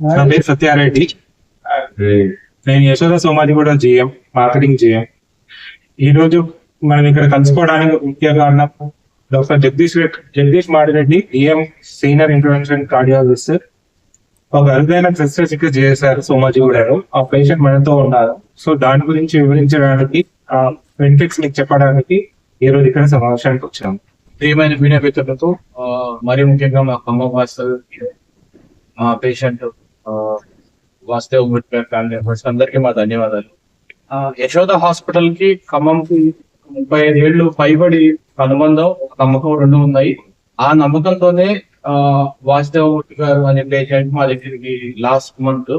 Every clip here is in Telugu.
నా పేరు సత్యారెడ్డి నేను యశోద సోమాజి కూడా జిఎం మార్కెటింగ్ జిఎం. ఈ రోజు మనం ఇక్కడ కలుసుకోవడానికి ముఖ్య కారణం doctor Jagadish Jagadish Madireddy EM senior intervention cardiologist. ఒక అరుదైన శస్త్రచికిత్స చేశారు సోమాజిగూడలో ఆ పేషెంట్ మనతో ఉన్నారు. సో దాని గురించి వివరించడానికి ఆ బెనిఫిట్స్ మీకు చెప్పడానికి ఈ రోజు ఇక్కడ సమావేశానికి వచ్చాము ప్రియమైన మీడియా మిత్రులతో మరీ ముఖ్యంగా మా ఖమ్మం వాస్తవ్ మా పేషెంట్ వాస్తవ్ గుడ్ ఫ్యామిలీ మెంబర్స్ అందరికీ మా ధన్యవాదాలు. ఆ, యశోద హాస్పిటల్కి ఖమ్మంకి ముప్పై ఐదు ఏళ్ళు పైబడి అనుబంధం నమ్మకం రెండు ఉన్నాయి. ఆ నమ్మకంతోనే ఆ, వాసుదేవ్ గారు అనే పేషెంట్ మా దగ్గరికి లాస్ట్ మంత్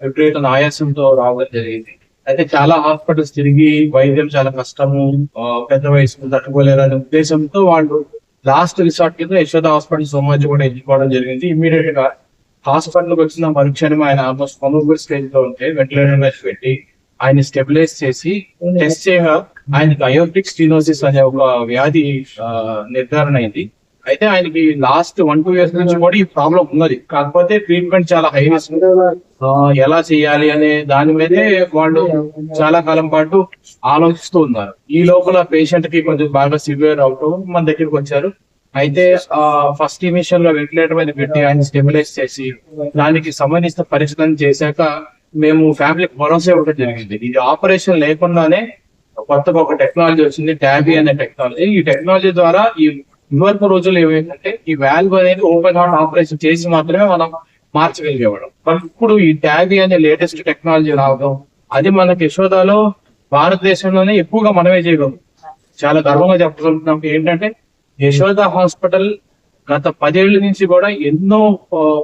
ఎప్పుడైతే ఆయాసంతో రావడం జరిగింది. అయితే చాలా హాస్పిటల్స్ తిరిగి వైద్యం చాలా కష్టము పెద్ద వయసు తట్టుకోలేరనే ఉద్దేశంతో వాళ్ళు లాస్ట్ రిసార్ట్ కింద యశోద హాస్పిటల్ సోమాజి కూడా ఎంచుకోవడం జరిగింది. ఇమీడియట్గా హాస్పిటల్కి వచ్చిన మరుక్షణం ఆయన ఆల్మోస్ట్ కొనుగోలు స్టేజ్లో ఉంటే వెంటిలేటర్ మీద పెట్టి ఆయన స్టెబిలైజ్ చేసి టెస్ట్ చేయగా ఆయనకి అయోటిక్ స్టీనోసిస్ అనే ఒక వ్యాధి నిర్ధారణ అయింది. అయితే ఆయనకి లాస్ట్ వన్ టూ ఇయర్స్ నుంచి కూడా ఈ ప్రాబ్లం ఉన్నది. కాకపోతే ట్రీట్మెంట్ చాలా హై రిస్క్. ఎలా చేయాలి అనే దాని మీదే వాళ్ళు చాలా కాలం పాటు ఆలోచిస్తూ ఉన్నారు. ఈ లోపల పేషెంట్కి కొంచెం బాగా సివియర్ అవుతూ మన దగ్గరికి వచ్చారు. అయితే ఫస్ట్ ఇమిషన్లో వెంటిలేటర్ మీద పెట్టి ఆయన స్టెబిలైజ్ చేసి దానికి సంబంధించిన పరిశీలన చేశాక మేము ఫ్యామిలీకి భరోసా ఇవ్వడం జరిగింది. ఇది ఆపరేషన్ లేకుండానే కొత్తగా ఒక టెక్నాలజీ వచ్చింది ట్యాబీ అనే టెక్నాలజీ ఈ టెక్నాలజీ ద్వారా ఈ ఇదివరకు రోజులు ఏమైందంటే ఈ వాల్వ్ అనేది ఓపెన్ హార్ట్ ఆపరేషన్ చేసి మాత్రమే మనం మార్చగలిగేవాడు బట్ ఇప్పుడు ఈ ట్యాబీ అనే లేటెస్ట్ టెక్నాలజీ రావడం అది మనకి యశోదాలో భారతదేశంలోనే ఎక్కువగా మనమే చేయగలం చాలా గర్వంగా చెప్పగలుగుతున్నాం. ఏంటంటే యశోద హాస్పిటల్ గత పదేళ్ళ నుంచి కూడా ఎన్నో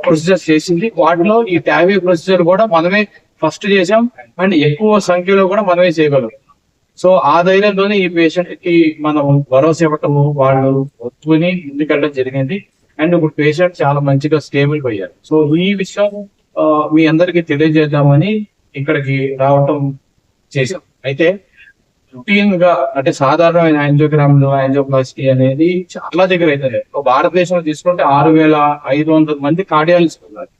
ప్రొసీజర్స్ చేసింది. వాటిలో ఈ ట్యాబీ ప్రొసీజర్ కూడా మనమే ఫస్ట్ చేసాం అండ్ ఎక్కువ సంఖ్యలో కూడా మనమే చేయగలం. సో ఆ ధైర్యంతోనే ఈ పేషెంట్కి మనం భరోసా ఇవ్వటము వాళ్ళు ఒత్తుకుని ముందుకెళ్ళడం జరిగింది. అండ్ ఇప్పుడు పేషెంట్ చాలా మంచిగా స్టేబుల్ అయ్యారు. సో ఈ విషయం మీ అందరికీ తెలియజేద్దామని ఇక్కడికి రావటం చేశాం. అయితే రొటీన్గా అంటే సాధారణమైన యాంజియోగ్రామ్ యాంజియోప్లాస్టీ అనేది చాలా దగ్గర అవుతుంది భారతదేశంలో తీసుకుంటే ఆరు వేల ఐదు వందల మంది కార్డియాలజిస్ట్ ఉన్నారు.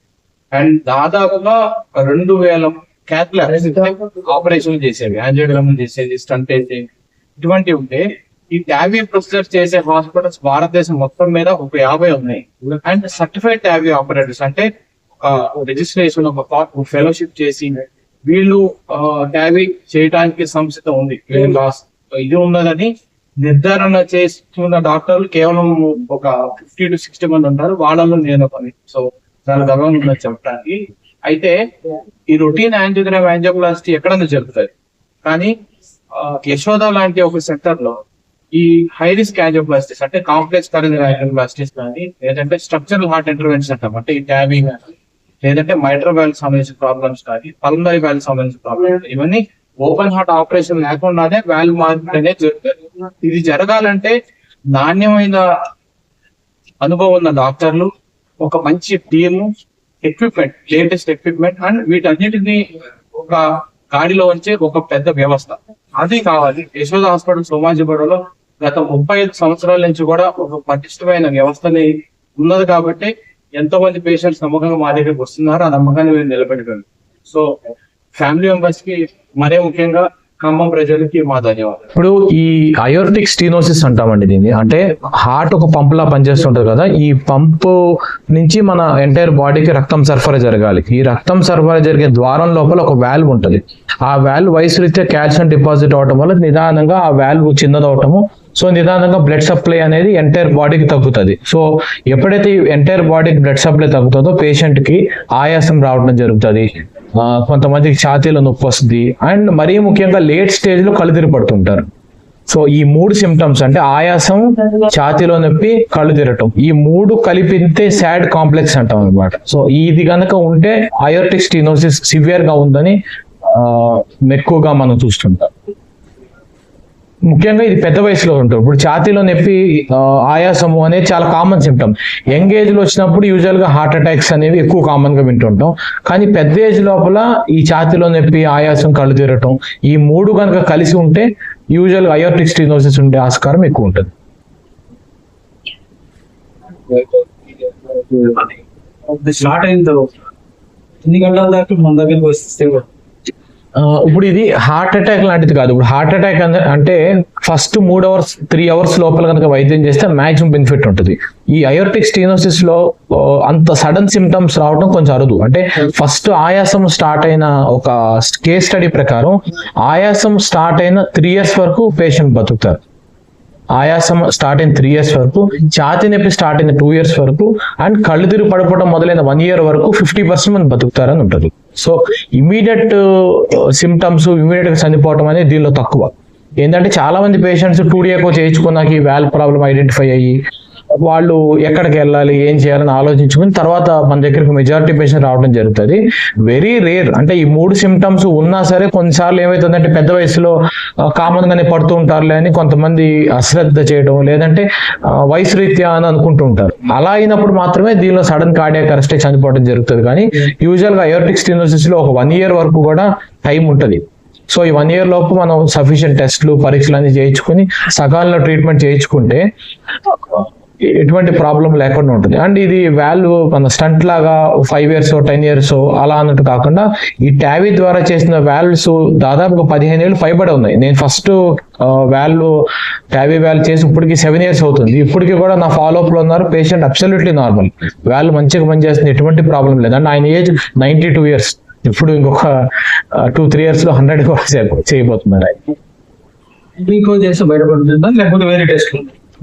అండ్ దాదాపుగా రెండు వేల క్యాథ్లాబ్స్ ఆపరేషన్ చేసేవి. యాంజియోగ్రామ్ చేసేది స్టంట్ ఇటువంటివి ఉంటే ఈ ట్యాబీ ప్రొసీజర్ చేసే హాస్పిటల్స్ భారతదేశం మొత్తం మీద ఒక యాభై ఉన్నాయి. అండ్ సర్టిఫైడ్ ట్యాబీ ఆపరేటర్స్ అంటే రిజిస్ట్రేషన్ ఒక ఫెలోషిప్ చేసి వీళ్ళు ట్యాబీ చేయడానికి సంస్థ ఉంది. లాస్ ఇది ఉన్నదని నిర్ధారణ చేస్తున్న డాక్టర్లు కేవలం ఒక ఫిఫ్టీ టు సిక్స్టీ మంది ఉంటారు. వాళ్ళలో నేను పని సో చాలా గర్వంగా ఉన్నది చెప్పడానికి. అయితే ఈ రొటీన్ యాంజియోగ్రామ్ యాంజియోప్లాస్టీ ఎక్కడన్నా జరుగుతుంది కానీ యశోద లాంటి ఒక సెక్టర్లో ఈ హై రిస్క్ యాంజియోప్లాస్టిస్ అంటే కాంప్లెక్స్ కరెంట్ యాంజియోప్లాస్టిస్ కానీ లేదంటే స్ట్రక్చరల్ హార్ట్ ఇంటర్వెన్షన్ అంటాం అంటే ఈ ట్యాబింగ్ లేదంటే మైట్రల్ వ్యాల్ సంబంధించిన ప్రాబ్లమ్స్ కానీ పల్మరీ వ్యాల్ సంబంధించిన ప్రాబ్లమ్స్ ఇవన్నీ ఓపెన్ హార్ట్ ఆపరేషన్ లేకుండానే వాల్వ్ మార్పిడి అనేది జరుగుతుంది. ఇది జరగాలంటే నాణ్యమైన అనుభవం ఉన్న డాక్టర్లు ఒక మంచి team equipment latest equipment and వీటన్నిటిని ఒక గాడిలో ఉంచే ఒక పెద్ద వ్యవస్థ. అది కావాలి. యశోద హాస్పిటల్ సోమాజిగూడలో గత ముప్పై ఐదు సంవత్సరాల నుంచి కూడా ఒక పటిష్టమైన వ్యవస్థని ఉన్నది కాబట్టి ఎంతో మంది పేషెంట్స్ నమ్మకంగా మా దగ్గరికి వస్తున్నారు ఆ నమ్మకాన్ని మేము నిలబెట్టుకోండి. సో ఫ్యామిలీ మెంబర్స్కి మరే ముఖ్యంగా ఖమ్మం ప్రజలకి మా ధన్యవాదాలు. ఇప్పుడు ఈ అయోర్టిక్ స్టీనోసిస్ అంటామండి దీన్ని. అంటే హార్ట్ ఒక పంపులా పనిచేస్తుంటది కదా ఈ పంపు నుంచి మన ఎంటైర్ బాడీకి రక్తం సరఫరా జరగాలి. ఈ రక్తం సరఫరా జరిగే ద్వారం లోపల ఒక వాల్వ్ ఉంటుంది. ఆ వాల్వ్ వయసు రీత్యా కాల్షియం డిపాజిట్ అవటం వల్ల నిదానంగా ఆ వాల్వ్ చిన్నదవటము సో నిదానంగా బ్లడ్ సప్లై అనేది ఎంటైర్ బాడీకి తగ్గుతుంది. సో ఎప్పుడైతే ఎంటైర్ బాడీకి బ్లడ్ సప్లై తగ్గుతుందో పేషెంట్కి ఆయాసం రావడం జరుగుతుంది. కొంతమందికి ఛాతీలో నొప్పి వస్తుంది. అండ్ మరీ ముఖ్యంగా లేట్ స్టేజ్లో కళ్ళు పడుతుంటారు సో ఈ మూడు సిమ్టమ్స్ అంటే ఆయాసం ఛాతీలో నొప్పి కళ్ళు తిరగటం. ఈ మూడు కలిపితే సాడ్ కాంప్లెక్స్ అంటాం అనమాట సో ఇది కనుక ఉంటే అయోర్టిక్ స్టీనోసిస్ సివియర్గా ఉందని ఎక్కువగా మనం చూస్తుంటాం. ముఖ్యంగా ఇది పెద్ద వయసులో ఉంటుంది. ఇప్పుడు ఛాతీలో నొప్పి ఆయాసము అనేది చాలా కామన్ సిమ్టమ్ యంగ్ ఏజ్లో వచ్చినప్పుడు యూజువల్గా హార్ట్ అటాక్స్ అనేవి ఎక్కువ కామన్గా వింటుంటాం. కానీ పెద్ద ఏజ్ లోపల ఈ ఛాతీలో నొప్పి ఆయాసం కళ్ళు తిరగటం ఈ మూడు కనుక కలిసి ఉంటే యూజువల్గా అయోటిక్ స్టీనోసిస్ ఉండే ఆస్కారం ఎక్కువ ఉంటుంది. స్టార్ట్ అయిందో ఎన్ని గంటల దాకా మన దగ్గరికి వస్తే ఇప్పుడు ఇది హార్ట్ అటాక్ లాంటిది కాదు. ఇప్పుడు హార్ట్ అటాక్ అంటే ఫస్ట్ మూడు అవర్స్ త్రీ అవర్స్ లోపల కనుక వైద్యం చేస్తే మాక్సిమం బెనిఫిట్ ఉంటుంది. ఈ అయోర్టిక్ స్టీనోసిస్లో అంత సడన్ సిమ్టమ్స్ రావడం కొంచెం అరుదు. అంటే ఫస్ట్ ఆయాసం స్టార్ట్ అయిన ఒక కేస్ స్టడీ ప్రకారం ఆయాసం స్టార్ట్ అయిన త్రీ ఇయర్స్ వరకు పేషెంట్ బతుకుతారు. ఆయాసం స్టార్ట్ అయిన త్రీ ఇయర్స్ వరకు ఛాతి నొప్పి స్టార్ట్ అయిన టూ ఇయర్స్ వరకు అండ్ కళ్ళు తిరిగి పడిపోవడం మొదలైన వన్ ఇయర్ వరకు ఫిఫ్టీ పర్సెంట్ మనం బతుకుతారని ఉంటుంది. సో ఇమీడియట్ సిమ్టమ్స్ ఇమీడియట్గా అనేది దీనిలో తక్కువ. ఏంటంటే చాలా మంది పేషెంట్స్ టూ డియాకో చేయించుకున్నాక ఈ వాల్ ప్రాబ్లం ఐడెంటిఫై అయ్యి వాళ్ళు ఎక్కడికి వెళ్ళాలి ఏం చేయాలని ఆలోచించుకుని తర్వాత మన దగ్గరికి మెజారిటీ పేషెంట్ రావడం జరుగుతుంది. వెరీ రేర్ అంటే ఈ మూడు సిమ్టమ్స్ ఉన్నా సరే కొన్నిసార్లు ఏమవుతుందంటే పెద్ద వయసులో కామన్ గానే పడుతూ ఉంటారులే అని కొంతమంది అశ్రద్ధ చేయడం లేదంటే వయసు రీత్యా అని అనుకుంటూ ఉంటారు. అలా అయినప్పుడు మాత్రమే దీనిలో సడన్ కార్డియాక్ అరెస్ట్ చనిపోవడం జరుగుతుంది. కానీ యూజువల్గా అయోర్టిక్ స్టీనోసిస్లో ఒక వన్ ఇయర్ వరకు కూడా టైం ఉంటుంది. సో ఈ వన్ ఇయర్ లోపు మనం సఫిషియంట్ టెస్ట్లు పరీక్షలు అన్ని చేయించుకుని సకాలంలో ట్రీట్మెంట్ చేయించుకుంటే ఎటువంటి ప్రాబ్లం లేకుండా ఉంటుంది. అండ్ ఇది వాల్యూ మన స్టంట్ లాగా ఫైవ్ ఇయర్స్ టెన్ ఇయర్స్ అలా అన్నట్టు కాకుండా ఈ ట్యావీ ద్వారా చేసిన వాల్వ్స్ దాదాపు పదిహేను ఏళ్ళు పైబడి ఉన్నాయి. నేను ఫస్ట్ వాల్వ్ ట్యావీ వాల్వ్ చేసి ఇప్పటికి సెవెన్ ఇయర్స్ అవుతుంది. ఇప్పటికి కూడా నా ఫాలో అప్లో ఉన్నారు. Patient absolutely normal. వాల్వ్ మంచిగా పనిచేస్తుంది. ఎటువంటి ప్రాబ్లం లేదు. అండ్ ఆయన ఏజ్ నైన్టీ టూ ఇయర్స్. ఇప్పుడు ఇంకొక టూ త్రీ ఇయర్స్లో హండ్రెడ్ కూడా చేయబోతున్నారు ఆయన. చేస్తే బయటపడుతుందా? లేకపోతే వేరే టెస్ట్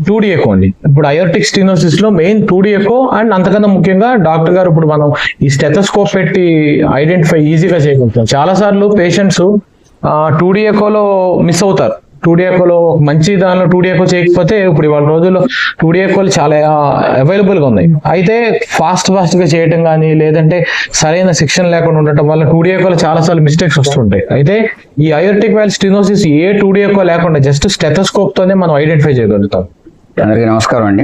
టూ డిఎకో అండి. ఇప్పుడు aortic స్టీనోసిస్లో main two D echo and అంతకన్నా ముఖ్యంగా డాక్టర్ గారు ఇప్పుడు మనం ఈ స్టెథోస్కోప్ పెట్టి ఐడెంటిఫై ఈజీగా చేయగలుగుతాం. చాలా సార్లు పేషెంట్స్ టూ డిఎకోలో మిస్ అవుతారు. టూ డిఎకోలో మంచి దానిలో టూ చేయకపోతే ఇప్పుడు ఇవాళ రోజుల్లో టూ చాలా అవైలబుల్గా ఉన్నాయి. అయితే ఫాస్ట్ ఫాస్ట్గా చేయటం కానీ లేదంటే సరైన శిక్షణ లేకుండా ఉండటం వల్ల టూ ఎకోలో చాలా సార్లు మిస్టేక్స్ వస్తుంటాయి. అయితే ఈ aortic valve stenosis a two లేకుండా జస్ట్ స్టెథోస్కోప్ తోనే మనం ఐడెంటిఫై చేయగలుగుతాం. అందరికీ నమస్కారం అండి.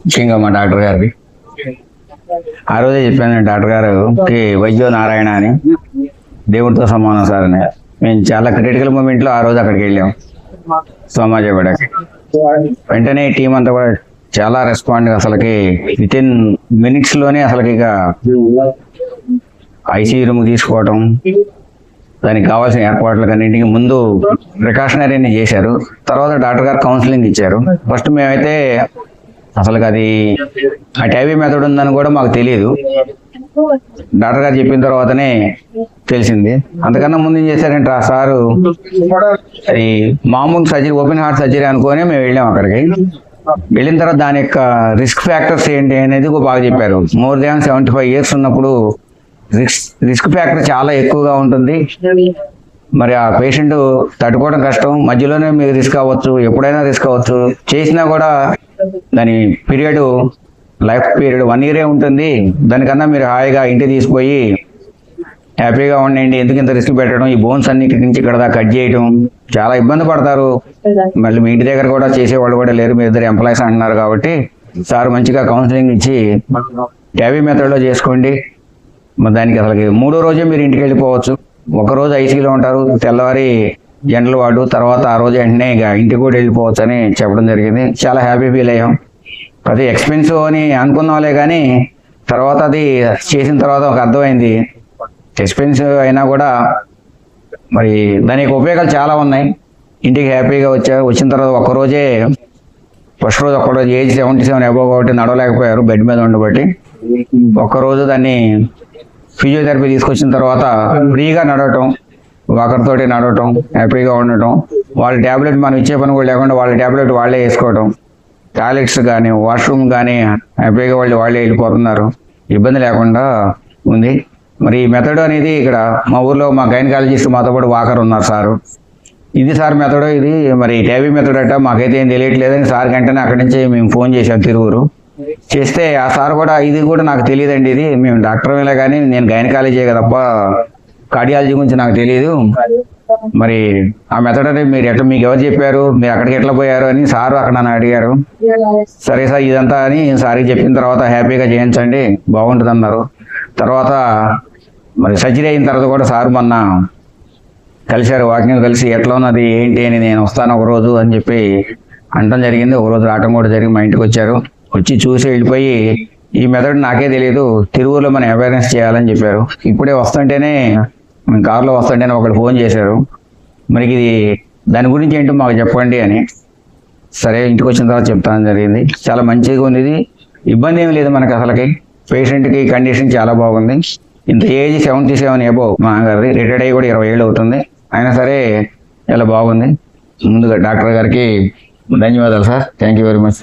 ముఖ్యంగా మా డాక్టర్ గారికి ఆ రోజే చెప్పాను డాక్టర్ గారుకి వైద్యో నారాయణ అని. దేవుడితో సమానం సార్ అని. మేము చాలా క్రిటికల్ మూమెంట్లో ఆ రోజు అక్కడికి వెళ్ళాం. సోమాజపడకి వెంటనే టీం అంతా కూడా చాలా రెస్పాండ్ అసలుకి విత్ ఇన్ మినిట్స్లోనే అసలుకి ఇక ఐసీయూ రూమ్ తీసుకోవటం దానికి కావాల్సిన ఏర్పాట్లకు అన్నింటికి ముందు ప్రికాషనరీని అన్ని చేశారు. తర్వాత డాక్టర్ గారు కౌన్సిలింగ్ ఇచ్చారు. ఫస్ట్ మేమైతే అసలు అది ఆ టైవీ మెథడ్ ఉందని కూడా మాకు తెలియదు డాక్టర్ గారు చెప్పిన తర్వాతనే తెలిసింది. అంతకన్నా ముందు ఏం చేశారంటే ఆ సారు అది మామూలు సర్జరీ ఓపెన్ హార్ట్ సర్జరీ అనుకొని మేము వెళ్ళాం అక్కడికి. వెళ్ళిన తర్వాత దాని యొక్క రిస్క్ ఫ్యాక్టర్స్ ఏంటి అనేది బాగా చెప్పారు. More than seventy five years ఉన్నప్పుడు రిస్క్ రిస్క్ ఫ్యాక్టర్ చాలా ఎక్కువగా ఉంటుంది. మరి ఆ పేషెంట్ తట్టుకోవడం కష్టం. మధ్యలోనే మీకు రిస్క్ అవ్వచ్చు ఎప్పుడైనా రిస్క్ అవ్వచ్చు. చేసినా కూడా దాని పీరియడ్ లైఫ్ పీరియడ్ వన్ ఇయరే ఉంటుంది. దానికన్నా మీరు హాయిగా ఇంటికి తీసుకుపోయి హ్యాపీగా ఉండండి. ఎందుకు ఇంత రిస్క్ పెట్టడం? ఈ బోన్స్ అన్ని నుంచి ఇక్కడ దాకా కట్ చేయడం చాలా ఇబ్బంది పడతారు. మళ్ళీ మీ ఇంటి దగ్గర కూడా చేసేవాళ్ళు కూడా లేరు. మీ ఇద్దరు ఎంప్లాయీస్ అంటున్నారు కాబట్టి సార్ మంచిగా కౌన్సిలింగ్ ఇచ్చి ట్యాబీ మెథడ్లో చేసుకోండి. దానికి అసలు మూడో రోజే మీరు ఇంటికి వెళ్ళిపోవచ్చు. ఒక రోజు ఐసీలో ఉంటారు తెల్లవారి జనరల్ వాడు తర్వాత ఆ రోజు వెంటనే ఇక ఇంటికి కూడా వెళ్ళిపోవచ్చు అని చెప్పడం జరిగింది. చాలా హ్యాపీ ఫీల్ అయ్యాం. అది ఎక్స్పెన్సివ్ అని అనుకున్నాంలే కానీ తర్వాత అది చేసిన తర్వాత ఒక అర్థమైంది. ఎక్స్పెన్సివ్ అయినా కూడా మరి దాని ఉపయోగాలు చాలా ఉన్నాయి. ఇంటికి హ్యాపీగా వచ్చా వచ్చిన తర్వాత ఒక్కరోజే రోజే ఫస్ట్ రోజు ఒక్క రోజు ఏజ్ సెవెంటీ సెవెన్ అబోవ్ కాబట్టి నడవలేకపోయారు బెడ్ మీద ఉండబట్టి. ఒక్కరోజు దాన్ని ఫిజియోథెరపీ తీసుకొచ్చిన తర్వాత ఫ్రీగా నడవటం ఒకరితోటి నడవటం హ్యాపీగా ఉండటం వాళ్ళ ట్యాబ్లెట్ మనం ఇచ్చే పని కూడా లేకుండా వాళ్ళ ట్యాబ్లెట్ వాళ్ళే వేసుకోవటం. టాయిలెట్స్ కానీ వాష్రూమ్ కానీ హ్యాపీగా వాళ్ళు వాళ్ళే వెళ్ళిపోతున్నారు. ఇబ్బంది లేకుండా ఉంది. మరి ఈ మెథడ్ అనేది ఇక్కడ మా ఊర్లో మా గైనకాలజిస్ట్ మాతో పాటు వాకర్ ఉన్నారు సారు. ఇది సార్ మెథడ్ ఇది. మరి టేబీ మెథడ్ అట్ట మాకైతే ఏం తెలియట్లేదని సార్ వెంటనే అక్కడి నుంచి మేము ఫోన్ చేశాం తిరుగురు చేస్తే ఆ సార్ కూడా ఇది కూడా నాకు తెలియదండి ఇది. మేము డాక్టర్ వేలే కానీ నేను గైనకాలజీ తప్ప కార్డియాలజీ గురించి నాకు తెలియదు మరి ఆ మెథడ్ అనేది మీరు ఎట్లా మీకు ఎవరు చెప్పారు? మీరు అక్కడికి ఎట్లా పోయారు అని సార్ అక్కడ నన్ను అడిగారు. సరే సార్ ఇదంతా అని సార్కి చెప్పిన తర్వాత హ్యాపీగా చేయించండి బాగుంటుంది అన్నారు తర్వాత మరి సర్జరీ అయిన తర్వాత కూడా సార్ మొన్న కలిశారు వాకింగ్ కలిసి ఎట్లా ఉన్నది ఏంటి అని నేను వస్తాను ఒక రోజు అని చెప్పి అంటం జరిగింది. ఒక రోజు రావటం కూడా జరిగి మా ఇంటికి వచ్చారు. వచ్చి చూసి వెళ్ళిపోయి ఈ మెథడ్ నాకే తెలియదు తిరువులో మనం అవేర్నెస్ చేయాలని చెప్పారు. ఇప్పుడే వస్తుంటేనే మేము కారులో వస్తుంటేనే ఒకడు ఫోన్ చేశారు. మరి ఇది దాని గురించి ఏంటో మాకు చెప్పండి అని. సరే ఇంటికి వచ్చిన తర్వాత చెప్తాను జరిగింది. చాలా మంచిగా ఉంది ఇది. ఇబ్బంది ఏం లేదు మనకి అసలుకి. పేషెంట్కి కండిషన్ చాలా బాగుంది. ఇంత ఏజ్ సెవెంటీ సెవెన్ ఏబో మా గారిది రిటైర్డ్ అయ్యి కూడా ఇరవై ఏళ్ళు అవుతుంది. అయినా సరే చాలా బాగుంది. ముందుగా డాక్టర్ గారికి ధన్యవాదాలు sir. Thank you very much